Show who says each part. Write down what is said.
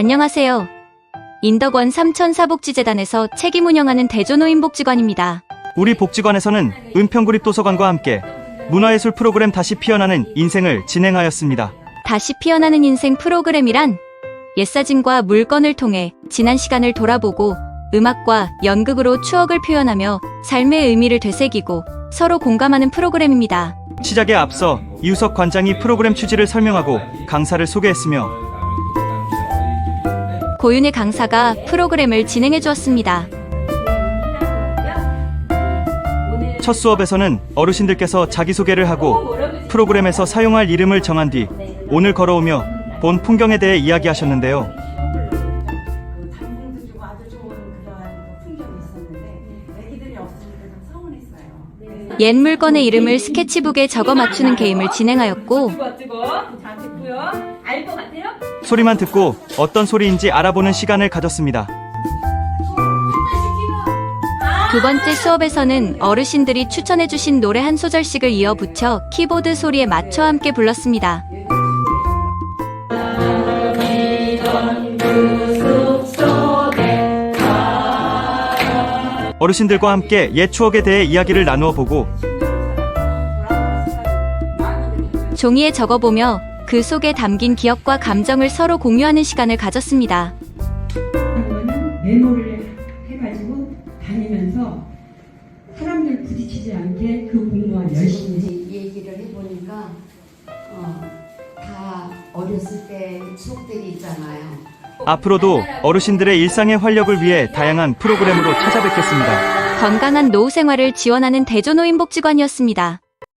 Speaker 1: 안녕하세요. 인덕원 삼천사복지재단에서 책임 운영하는 대조노인복지관입니다.
Speaker 2: 우리 복지관에서는 은평구립 도서관과 함께 문화예술 프로그램 다시 피어나는 인생을 진행하였습니다.
Speaker 1: 다시 피어나는 인생 프로그램이란 옛사진과 물건을 통해 지난 시간을 돌아보고 음악과 연극으로 추억을 표현하며 삶의 의미를 되새기고 서로 공감하는 프로그램입니다.
Speaker 2: 시작에 앞서 이우석 관장이 프로그램 취지를 설명하고 강사를 소개했으며
Speaker 1: 고윤의 강사가 프로그램을 진행해 주었습니다.
Speaker 2: 첫 수업에서는 어르신들께서 자기소개를 하고 프로그램에서 사용할 이름을 정한 뒤 오늘 걸어오며 본 풍경에 대해 이야기하셨는데요.
Speaker 3: 그 당분도 좀 아주 좋은 그러한 그 풍경이 있었는데 애기들이 없으니까 좀 서운했어요.
Speaker 1: 옛 물건의 이름을 스케치북에 적어 맞추는 게임을 진행하였고
Speaker 4: 뜨거 뜨거 자 됐고요 알 것 같아요?
Speaker 2: 소리만 듣고 어떤 소리인지 알아보는 시간을 가졌습니다.
Speaker 1: 두 번째 수업에서는 어르신들이 추천해 주신 노래 한 소절씩을 이어 붙여 키보드 소리에 맞춰 함께 불렀습니다.
Speaker 2: 어르신들과 함께 옛 추억에 대해 이야기를 나누어 보고
Speaker 1: 종이에 적어보며 그 속에 담긴 기억과 감정을 서로 공유하는 시간을 가졌습니다.
Speaker 5: 거는 메모를 해가지고 다니면서 사람들 부딪히지 않게 그 공부만 열심히
Speaker 6: 얘기를 해보니까 어, 다 어렸을 때 추억들이 있잖아요.
Speaker 2: 앞으로도 어르신들의 일상의 활력을 위해 다양한 프로그램으로 찾아뵙겠습니다.
Speaker 1: 건강한 노후 생활을 지원하는 대조노인복지관이었습니다.